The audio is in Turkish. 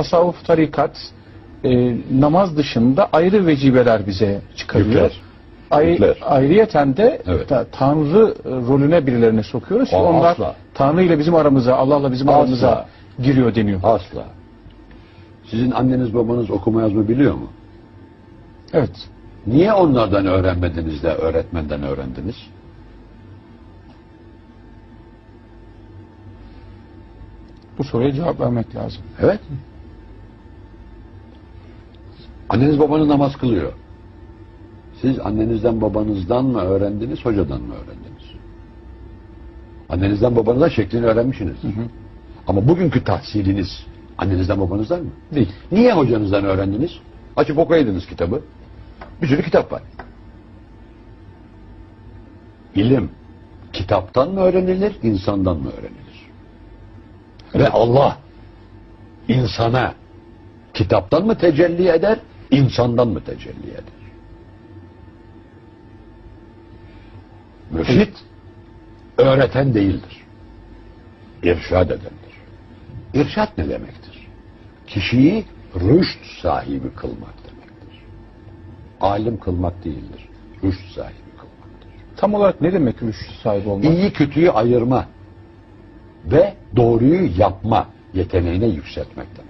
tasavvuf, tarikat, e, namaz dışında ayrı vecibeler bize çıkarıyor. Yükler. Ay, Yükler. ayrıyeten de Evet. ta- Tanrı rolüne birilerini sokuyoruz Aa, onlar asla. Tanrı ile bizim aramıza, Allah'la bizim Asla. aramıza giriyor deniyor. Asla. Sizin anneniz babanız okuma yazma biliyor mu? Evet. Niye onlardan öğrenmediniz de öğretmenden öğrendiniz? Bu soruya cevap vermek lazım. Evet. Anneniz babanız namaz kılıyor. Siz annenizden babanızdan mı öğrendiniz, hocadan mı öğrendiniz? Annenizden babanızdan şeklini öğrenmişsiniz. Ama bugünkü tahsiliniz annenizden babanızdan mı? Değil. Niye hocanızdan öğrendiniz? Açıp okuyaydınız kitabı. Bir sürü kitap var. İlim kitaptan mı öğrenilir, insandan mı öğrenilir? Ve Allah insana kitaptan mı tecelli eder, insandan mı tecelli eder? Mürşit öğreten değildir. İrşad edendir. İrşad ne demektir? Kişiyi rüşt sahibi kılmak demektir. Alim kılmak değildir. Rüşt sahibi kılmaktır. Tam olarak ne demek rüşt sahibi olmak? İyi kötüyü ayırma ve doğruyu yapma yeteneğine yükseltmek demek.